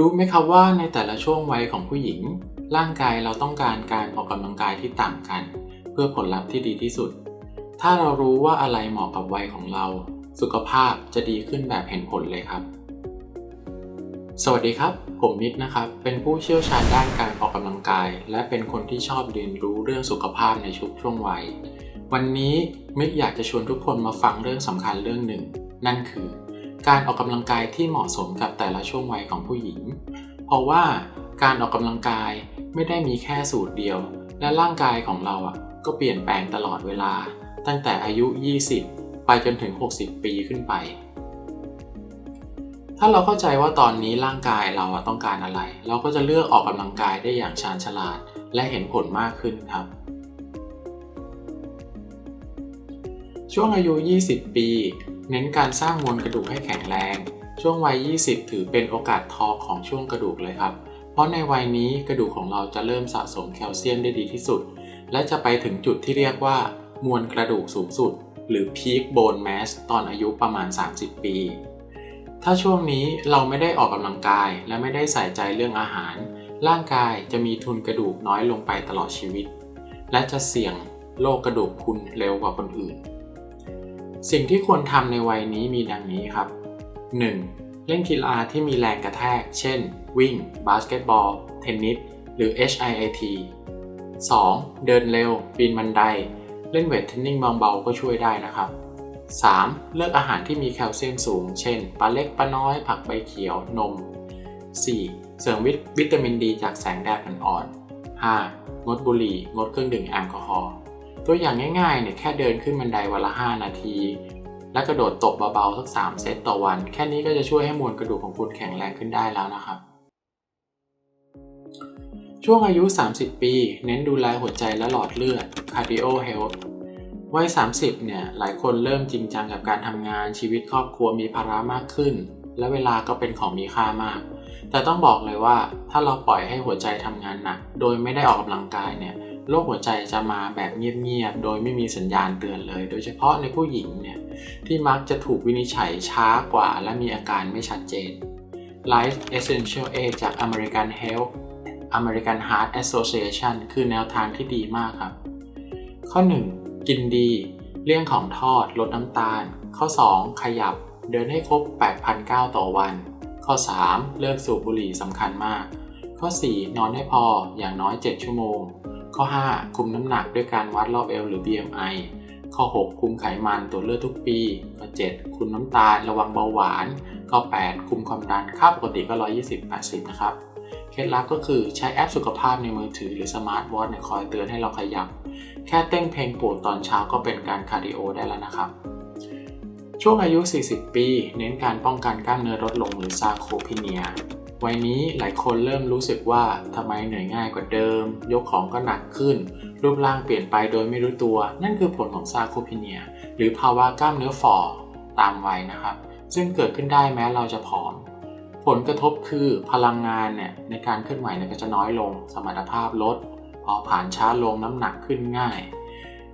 รู้ไหมครับว่าในแต่ละช่วงวัยของผู้หญิง ร่างกายเราต้องการการออกกำลังกายที่ต่างกัน เพื่อผลลัพธ์ที่ดีที่สุด ถ้าเรารู้ว่าอะไรเหมาะกับวัยของเรา สุขภาพจะดีขึ้นแบบเห็นผลเลยครับ สวัสดีครับ ผมมิกนะครับ เป็นผู้เชี่ยวชาญด้านการออกกำลังกาย และเป็นคนที่ชอบเรียนรู้เรื่องสุขภาพในชุกช่วงวัย วันนี้มิกอยากจะชวนทุกคนมาฟังเรื่องสำคัญเรื่องหนึ่ง นั่นคือ การออกกำลังกายที่เหมาะสมกับแต่ละช่วงวัยของผู้หญิง เพราะว่าการออกกำลังกายไม่ได้มีแค่สูตรเดียว และร่างกายของเราอะก็เปลี่ยนแปลงตลอดเวลา ตั้งแต่อายุ 20 ไปจนถึง 60 ปีขึ้นไป ถ้าเราเข้าใจว่าตอนนี้ร่างกายเราอะต้องการอะไร เราก็จะเลือกออกกำลังกายได้อย่างชาญฉลาด และเห็นผลมากขึ้นครับ ช่วงอายุ 20 ปี เน้นการสร้างมวลกระดูกให้แข็งแรง ช่วงวัย 20 ถือเป็นโอกาสทองของช่วงกระดูกเลยครับ เพราะในวัยนี้กระดูกของเราจะเริ่มสะสมแคลเซียมได้ดีที่สุด และจะไปถึงจุดที่เรียกว่า มวลกระดูกสูงสุด หรือ peak bone mass ตอนอายุประมาณ 30 ปี ถ้าช่วงนี้เราไม่ได้ออกกำลังกาย และไม่ได้ใส่ใจเรื่องอาหาร ร่างกายจะมีทุนกระดูกน้อยลงไปตลอดชีวิต และจะเสี่ยงโรคกระดูกพรุนเร็วกว่าคนอื่น สิ่งที่ควรทำในวัยนี้มีดังนี้ครับ 1. เล่นกีฬาที่มีแรงกระแทก เช่น วิ่ง บาสเกตบอล เทนนิส หรือ HIIT 2. เดินเร็ว ปีนบันได เล่นเวทเทรนนิ่งเบาๆก็ช่วยได้นะครับ 3. เลือกอาหารที่มีแคลเซียมสูง เช่น ปลาเล็ก ปลาน้อย ผักใบเขียว นม 4. เสริมวิตามินดีจากแสงแดดอ่อนๆ 5. งดบุหรี่ งดเครื่องดื่มแอลกอฮอล์ ตัวอย่างง่ายๆเนี่ยแค่เดินขึ้นบันไดวันละ 5 นาที และกระโดดตบเบาๆสัก 3 เซตต่อวัน แค่นี้ก็จะช่วยให้มวลกระดูกของคุณแข็งแรงขึ้นได้แล้วนะครับ ช่วงอายุ 30 ปี เน้นดูแลหัวใจและหลอดเลือด cardio health วัย 30 เนี่ย หลายคนเริ่มจริงจังกับการทำงานชีวิตครอบครัวมีภาระมากขึ้น และเวลาก็เป็นของมีค่ามาก แต่ต้องบอกเลยว่าถ้าเราปล่อยให้หัวใจทำงานหนัก โดยไม่ได้ออกกำลังกายเนี่ย โรคหัวใจจะมาแบบเงียบๆ โดยไม่มีสัญญาณเตือนเลย โดยเฉพาะในผู้หญิงเนี่ยที่มักจะถูกวินิจฉัยช้ากว่าและมีอาการไม่ชัดเจน Life Essential A จาก American Health American Heart Association คือแนวทางที่ดีมากครับ ข้อ 1. กินดี เลี่ยงของทอด ลดน้ำตาล ข้อ 2. ขยับ เดินให้ครบ 8,009 ต่อวัน ข้อ 3. เลิกสูบบุหรี่สำคัญมาก ข้อ 4. นอนให้พออย่างน้อย 7 ชั่วโมง ข้อ 5. คุมน้ำหนักด้วยการวัดรอบเอวหรือ BMI ข้อ 6. คุมไขมันตรวจเลือดทุกปี ข้อ 7. คุมน้ำตาลระวังเบาหวาน ข้อ 8. คุมความดันค่าปกติก็ 120-80 นะครับ เคล็ดลับก็คือใช้แอปสุขภาพในมือถือหรือสมาร์ทวอทเนี่ยคอยเตือนให้เราขยับ แค่เต้นเพลงโปรดตอนเช้าก็เป็นการคาร์ดิโอได้แล้วนะครับ ช่วงอายุ 40 ปี เน้นการป้องกันกล้ามเนื้อลดลงหรือซาโคพิเนีย วัยนี้หลายคนเริ่มรู้สึกว่าทำไมเหนื่อยง่ายกว่าเดิม ยกของก็หนักขึ้น รูปร่างเปลี่ยนไปโดยไม่รู้ตัว นั่นคือผลของซาโคพิเนีย หรือภาวะกล้ามเนื้อฝ่อตามวัยนะครับ ซึ่งเกิดขึ้นได้แม้เราจะผอม ผลกระทบคือพลังงานเนี่ยในการเคลื่อนไหวเนี่ยก็จะน้อยลง สมรรถภาพลดพอผ่านช้าลงน้ำหนักขึ้นง่าย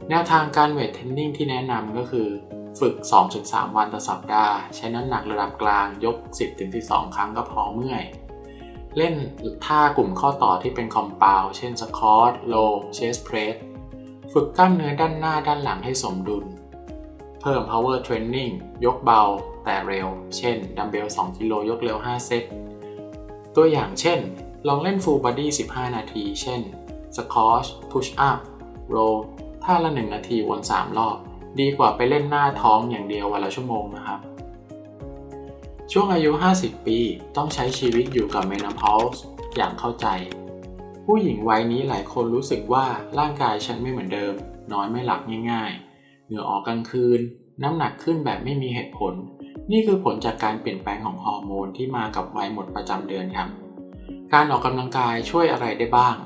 แนวทางการเวทเทรนนิ่งที่แนะนำก็คือฝึก 2-3 วันต่อสัปดาห์ ใช้น้ำหนักระดับกลางยก 10-12 ครั้งก็พอเมื่อย เล่นท่ากลุ่มข้อต่อที่เป็นคอมเปลเช่นสควอตโลเชสเพรสฝึกกล้ามเนื้อด้านหน้าด้านหลังให้สมดุล เพิ่ม power training ยกเบา แต่เร็ว เช่น ดัมเบล 2 กิโลยกเร็ว 5 เซต ตัวอย่างเช่น ลองเล่น full body 15 นาที เช่น squash push up row ท่าละ 1 นาทีวน 3 รอบ ดีกว่าไปเล่นหน้าท้องอย่างเดียววันละชั่วโมงนะครับ ช่วงอายุ 50 ปีต้องใช้ชีวิตอยู่กับ menopause อย่างเข้าใจ ผู้หญิงวัยนี้หลายคนรู้สึกว่าร่างกายฉันไม่เหมือนเดิม นอนไม่หลับง่าย ๆ เหงื่อออกกลางคืน น้ำหนักขึ้นแบบไม่มีเหตุผล นี่คือผลจากการเปลี่ยนแปลงของฮอร์โมนที่มากับวัยหมดประจำเดือนครับ การออกกำลังกายช่วยอะไรได้บ้าง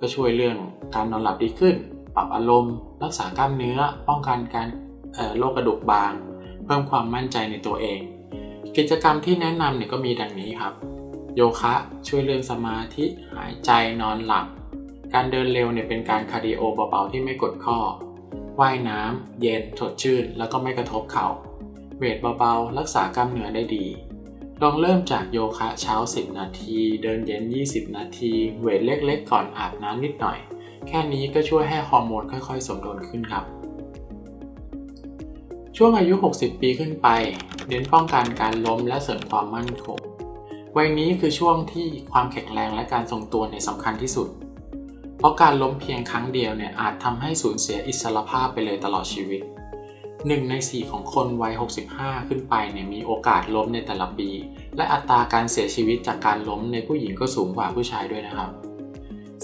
ก็ช่วยเรื่องการนอนหลับดีขึ้น ปรับอารมณ์ รักษากล้ามเนื้อ ป้องกันการโรคกระดูกบาง เพิ่มความมั่นใจในตัวเอง กิจกรรมที่แนะนำเนี่ยก็มีดังนี้ครับ โยคะช่วยเรื่องสมาธิหายใจนอนหลับ การเดินเร็วเนี่ยเป็นการคาร์ดิโอเบาๆที่ไม่กดข้อ ว่ายน้ำเย็นสดชื่น แล้วก็ไม่กระทบเข่าเวทเบาๆ รักษากล้ามเนื้อได้ดี ลองเริ่มจากโยคะเช้า 10 นาที เดินเย็น 20 นาที เวทเล็กๆ ก่อนอาบน้ำนิดหน่อย แค่นี้ก็ช่วยให้ฮอร์โมนค่อยๆ สมดุลขึ้นครับ ช่วงอายุ 60 ปีขึ้นไปเน้นป้องกันการล้มและเสริมความมั่นคง วัยนี้คือช่วงที่ความแข็งแรงและการทรงตัวเนี่ยสำคัญที่สุด เพราะการล้มเพียงครั้งเดียวเนี่ยอาจทำให้สูญเสียอิสรภาพไปเลยตลอดชีวิต 1 ใน 4 ของคนวัย 65 ขึ้นไปเนี่ยมีโอกาสล้มในแต่ละปี และอัตราการเสียชีวิตจากการล้มในผู้หญิงก็สูงกว่าผู้ชายด้วยนะครับ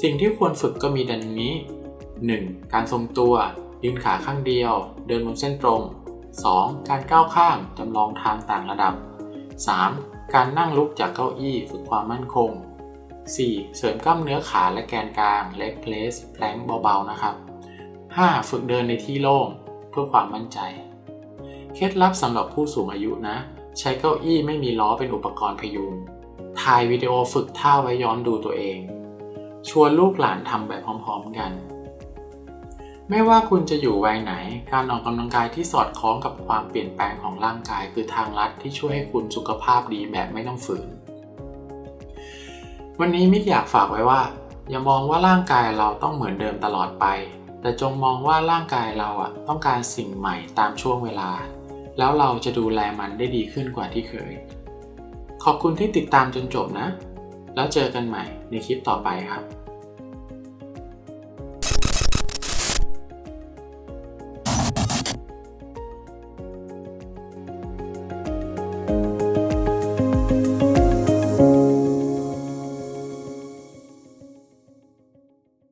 สิ่งที่ควรฝึกก็มีดังนี้ 1. การทรงตัว ยืนขาข้างเดียว เดินบนเส้นตรง 2. การก้าวข้ามจำลองทางต่างระดับ 3. การนั่งลุกจากเก้าอี้ฝึกความมั่นคง 4. เสริมกล้ามเนื้อขาและแกนกลาง leg press แพลงเบาๆนะครับ 5. ฝึกเดินในที่โล่งเพื่อความมั่นใจ เคล็ดลับสำหรับผู้สูงอายุนะ ใช้เก้าอี้ไม่มีล้อเป็นอุปกรณ์พยุงถ่ายวิดีโอฝึกท่าไว้ย้อนดูตัวเอง ชวนลูกหลานทำแบบพร้อมๆกัน ไม่ว่าคุณจะอยู่วัยไหน การออกกำลังกายที่สอดคล้องกับความเปลี่ยนแปลงของร่างกาย คือทางลัดที่ช่วยให้คุณสุขภาพดีแบบไม่ต้องฝืน วันนี้มิกอยากฝากไว้ว่า อย่ามองว่าร่างกายเราต้องเหมือนเดิมตลอดไป แต่จงมองว่าร่างกายเราอะต้องการสิ่งใหม่ตามช่วงเวลา แล้วเราจะดูแลมันได้ดีขึ้นกว่าที่เคย ขอบคุณที่ติดตามจนจบนะ แล้วเจอกันใหม่ในคลิปต่อไปครับ